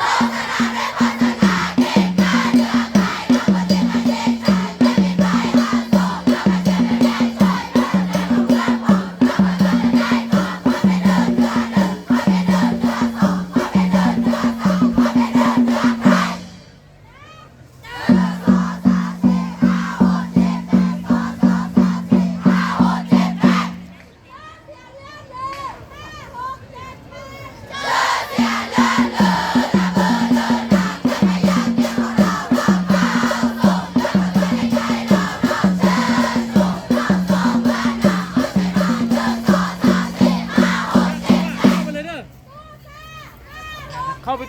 Bolsonaro!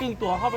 กลิ้งตัวเข้าไป